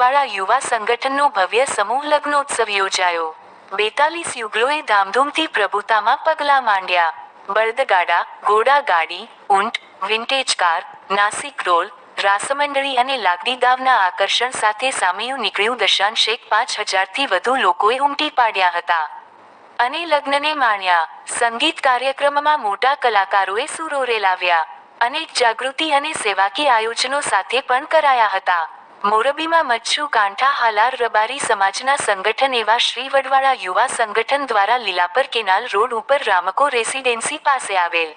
વડવાળા યુવા સંગઠનનો ભવ્ય સમૂહ લગ્નોત્સવ યોજાયો. બેતાલીસ યુગલોએ ધામધૂમથી પ્રભુતામાં પગલાં માંડ્યા. બળદગાડા, ઘોડા ગાડી, ઊંટ, વિન્ટેજ કાર, નાસિક રોલ, રાસમંડળી અને લાકડી દાવના આકર્ષણ સાથે સામેયું નીકળ્યું દશાંશ એક પાંચ હજારથી વધુ લોકોએ ઉમટી પાડ્યા હતા. અને લગ્નને માણ્યા. સંગીત કાર્યક્રમમાં મોટા કલાકારોએ સુરોરે લાવ્યા. અનેક જાગૃતિ અને સેવાકીય આયોજનો સાથે પણ કરાયા હતા. મોરબીમાં મચ્છુ કાંઠા હાલાર રબારી સમાજના સંગઠન એવા શ્રી વડવાળા યુવા સંગઠન દ્વારા લીલાપર કેનાલ રોડ ઉપર રામકો રેસિડેન્સી પાસે આવેલ.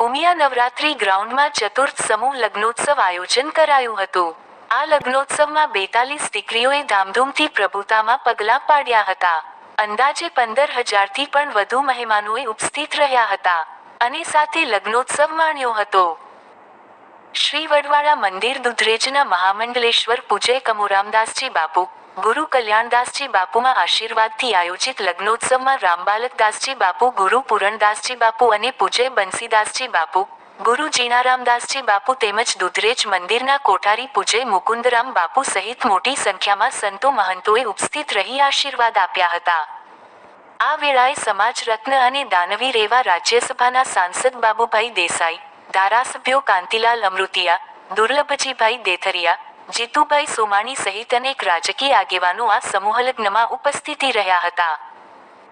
ઉમિયા નવરાત્રી ગ્રાઉન્ડમાં ચતુર્થ સમૂહ લગ્નોત્સવ આયોજન કરાયું હતું. આ લગ્નોત્સવમાં બેતાલીસ દીકરીઓએ ધામધૂમથી પ્રભુતામાં પગલાં પાડ્યા હતા. અંદાજે પંદર હજારથી પણ વધુ મહેમાનોએ ઉપસ્થિત રહ્યા હતા. અને સાથે લગ્નોત્સવ માણ્યો હતો. શ્રી વડવાળા મંદિર દુધરેજના મહામંડલેશ્વર પૂજય કમુરામદાસજી બાપુ, ગુરુ કલ્યાણદાસજી બાપુમાં આશીર્વાદથી આયોજિત લગ્નોત્સવમાં રામબાલકદાસજી બાપુ, ગુરુ પૂરણદાસજી બાપુ અને પૂજય બંસીદાસજી બાપુ, ગુરુ જીણારામદાસજી બાપુ તેમજ દુધરેજ મંદિરના કોઠારી પૂજય મુકુંદરામ બાપુ સહિત મોટી સંખ્યામાં સંતો મહંતોએ ઉપસ્થિત રહી આશીર્વાદ આપ્યા હતા. આ વેળાએ સમાજ રત્ન અને દાનવીર એવા રાજ્યસભાના સાંસદ બાબુભાઈ દેસાઈ ધારાસભ્યો કાંતિલાલ અમૃતિયા, દુર્લભજીભાઈ દેથરિયા, જીતુભાઈ સોમાણી સહિત અનેક રાજકીય આગેવાનો આ સમૂહ લગ્નમાં ઉપસ્થિતિ રહ્યા હતા.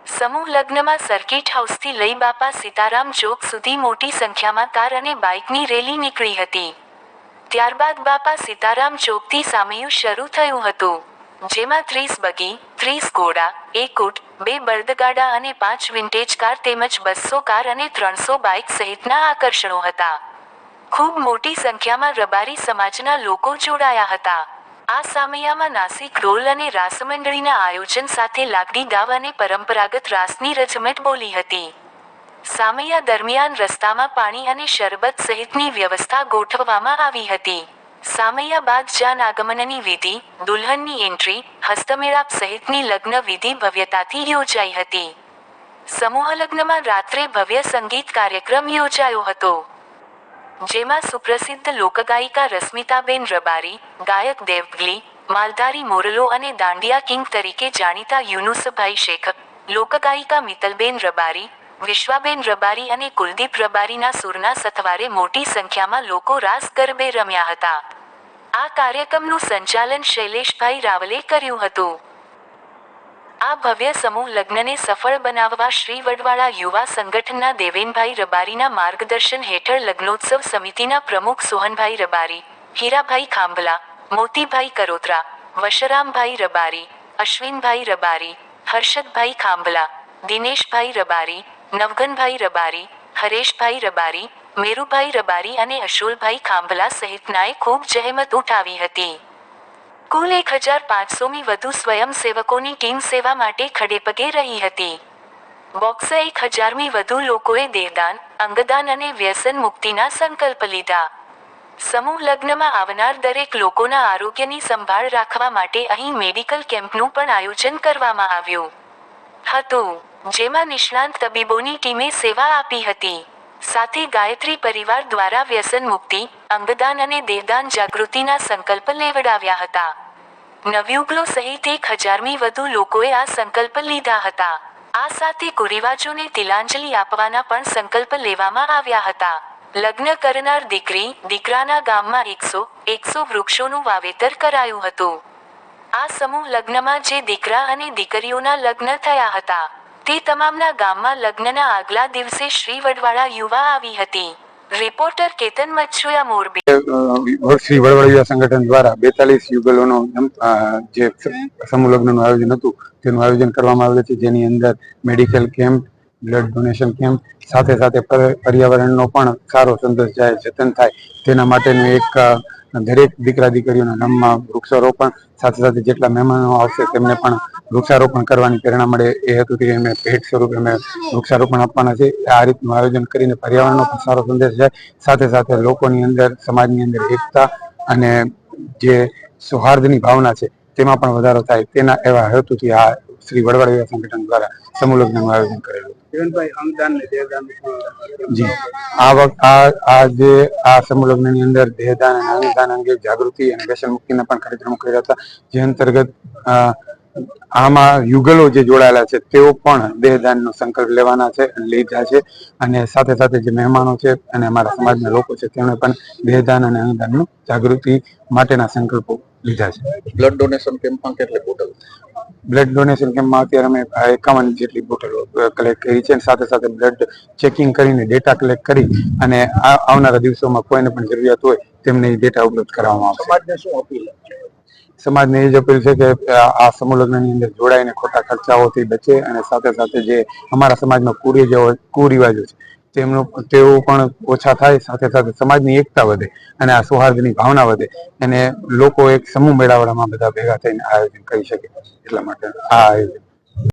સમૂહ લગ્નમાં સર્કિટ હાઉસથી લઈ બાપા સીતારામ ચોક સુધી મોટી સંખ્યામાં કાર અને બાઇકની રેલી નીકળી હતી. ત્યારબાદ બાપા સીતારામ ચોકથી સામેયું શરૂ થયું હતું. જેમાં ત્રીસ બગી, ત્રીસ ઘોડા, એક ઊંટ બે બળદગાડા અને પાંચ વિન્ટેજ કાર તેમજ બસો કાર અને ત્રણસો બાઇક સહિતના આકર્ષણો હતા. ખૂબ મોટી સંખ્યામાં રબારી સમાજના લોકો જોડાયા હતા. આ સામૈયામાં નાસિક રોલ અને રાસમંડળીના આયોજન સાથે લાકડી દાવ અને પરંપરાગત રાસની રજમટ બોલી હતી. સામૈયા દરમિયાન રસ્તામાં પાણી અને શરબત સહિતની વ્યવસ્થા ગોઠવવામાં આવી હતી. સામૈયા બાદ જાન આગમનની વિધિ, દુલ્હનની એન્ટ્રી હસ્તમેળાપ સહિતની લગ્ન વિધિ ભવ્યતાથી યોજાઈ હતી. સમૂહ લગ્નમાં રાત્રે ભવ્ય સંગીત કાર્યક્રમ યોજાયો હતો. જેમાં સુપ્રસિદ્ધ લોકગાયિકા રશ્મિતાબેન રબારી, ગાયક દેવગલી, માલધારી મોરલો અને દાંડિયા કિંગ તરીકે જાણીતા યુનુસભાઈ શેખ, લોકગાયિકા મિતલબેન રબારી વિશ્વાબેન રબારી અને કુલદીપ રબારીના સુરના સથવારે મોટી સંખ્યામાં લોકો રાસ ગરબે રમ્યા હતા. આ કાર્યક્રમનું સંચાલન શૈલેષભાઈ રાવલે કર્યું હતું. આ ભવ્ય સમૂહ લગ્નને સફળ બનાવવા શ્રી વડવાળા યુવા સંગઠનના દેવેનભાઈ રબારીના માર્ગદર્શન હેઠળ લગ્નોત્સવ સમિતિના પ્રમુખ સોહનભાઈ રબારી, હીરાભાઈ ખાંભલા, મોતીભાઈ કરોત્રા, વશરામભાઈ રબારી, અશ્વિનભાઈ રબારી, હર્ષદભાઈ ખાંભલા, દિનેશભાઈ રબારી નવગનભાઈ રબારી, હરેશભાઈ રબારી, મેરુભાઈ રબારી અને અશોલભાઈ ખાંભલા સહિતનાએ ખૂબ જહેમત ઉઠાવી હતી. કુલ એક હજાર પાંચસોમી વધુ સ્વયંસેવકોની ટીમ સેવા માટે ખડેપગે રહી હતી. બોક્સે એક હજારમી વધુ લોકોએ દેહદાન, અંગદાન અને વ્યસન મુક્તિના સંકલ્પ લીધા. સમૂહ લગ્નમાં આવનાર દરેક લોકોના આરોગ્યની સંભાળ રાખવા માટે અહીં મેડિકલ કેમ્પનું પણ આયોજન કરવામાં આવ્યું હતું. જેમાં નિષ્ણાંત તબીબોની ટીમે સેવા આપી હતી. સાથે ગાયત્રી પરિવાર દ્વારા વ્યસન મુક્તિ, અંગદાન અને દેહદાન જાગૃતિના સંકલ્પ લેવડાવ્યા હતા. નવયુગલો સહિત એક હજારમી વધુ લોકોએ આ સંકલ્પ લીધા હતા. આ સાથે કુરિવાજોને તિલાંજલિ આપવાના પણ સંકલ્પ લેવામાં આવ્યા હતા. લગ્ન કરનાર દીકરી, દીકરાના ગામમાં એકસો એકસો વૃક્ષોનું વાવેતર કરાયું હતું. આ સમૂહ લગ્નમાં જે દીકરા અને દીકરીઓના લગ્ન થયા હતા. તે તમામના ગામમાં લગ્નના આગલા દિવસે શ્રી વડવાળા યુવા આવી હતી. રિપોર્ટર કેતન મચ્છુયા મોરબી. શ્રી વડવડિયા સંગઠન દ્વારા બેતાલીસ યુગલોનો જે સમૂહ લગ્નનું આયોજન હતું, તેનું આયોજન કરવામાં આવેલું છે, જેની અંદર medical camp, blood donation camp, સાથે સાથે પર- પર્યાવરણનો પણ સારો સંદેશ જાય જતન થાય. તેના માટેનું એક દરેક દીકરા દીકરીઓના નામમાં વૃક્ષારોપણ, સાથે સાથે જેટલા મહેમાનો આવશે તેમને પણ વૃક્ષારોપણ કરવાની પ્રેરણા મળે એ હેતુથી અમે ભેટ સ્વરૂપે અમે વૃક્ષારોપણ આપવાના છે. આ રીતનું આયોજન કરીને પર્યાવરણનો પણ સારો સંદેશ જાય. સાથે સાથે લોકોની અંદર સમાજની અંદર એકતા અને જે સૌહાર્દની ભાવના છે તેમાં પણ વધારો થાય. તેના એવા હેતુથી આ શ્રી વડવાડિયા સંગઠન દ્વારા સમૂહ લગ્નનું આયોજન કરેલું. ને જી. આ વખત આ આ જે આ સમૂહ લગ્નની અંદર દેહદાન અને અંગદાન અંગે જાગૃતિ અને વ્યસન મુક્તિના પણ કાર્યક્રમો કર્યા હતા. જે અંતર્ગત આમાં યુગલો જે જોડાયેલા છે તેઓ પણ દેહદાનનો સંકલ્પ લેવાના છે લીધા છે. અને સાથે સાથે જે મહેમાનો છે અને અમારા સમાજના લોકો છે તેમણે પણ દેહદાન અને અંગદાનનું જાગૃતિ માટેના સંકલ્પો લીધા છે. બ્લડ ડોનેશન કેમ્પમાં કેટલી બોટલ? બ્લડ ડોનેશન કેમ્પમાં અત્યારે અમે એકાવન જેટલી બોટલો કલેક્ટ કરી છે. અને સાથે સાથે બ્લડ ચેકિંગ કરીને ડેટા કલેક્ટ કરી અને આ આવનારા દિવસોમાં કોઈને પણ જરૂરિયાત હોય તેમને ડેટા ઉપલબ્ધ કરાવવામાં આવશે. સમાજને શું અપીલ છે? સમાજને એ જ અપીલ છે કે આ સમૂહ લગ્નની અંદર જોડાઈને ખોટા ખર્ચાઓથી બચે અને સાથે સાથે જે અમારા સમાજમાં કુરિવાજો કુરિવાજો છે, તેમનું, તેઓ પણ ઓછા થાય, સાથે સાથે સમાજની એકતા વધે અને આ સૌહાર્દની ભાવના વધે અને લોકો એક સમૂહ મેળાવડામાં બધા ભેગા થઈને આયોજન કરી શકે. એટલા માટે આ આયોજન.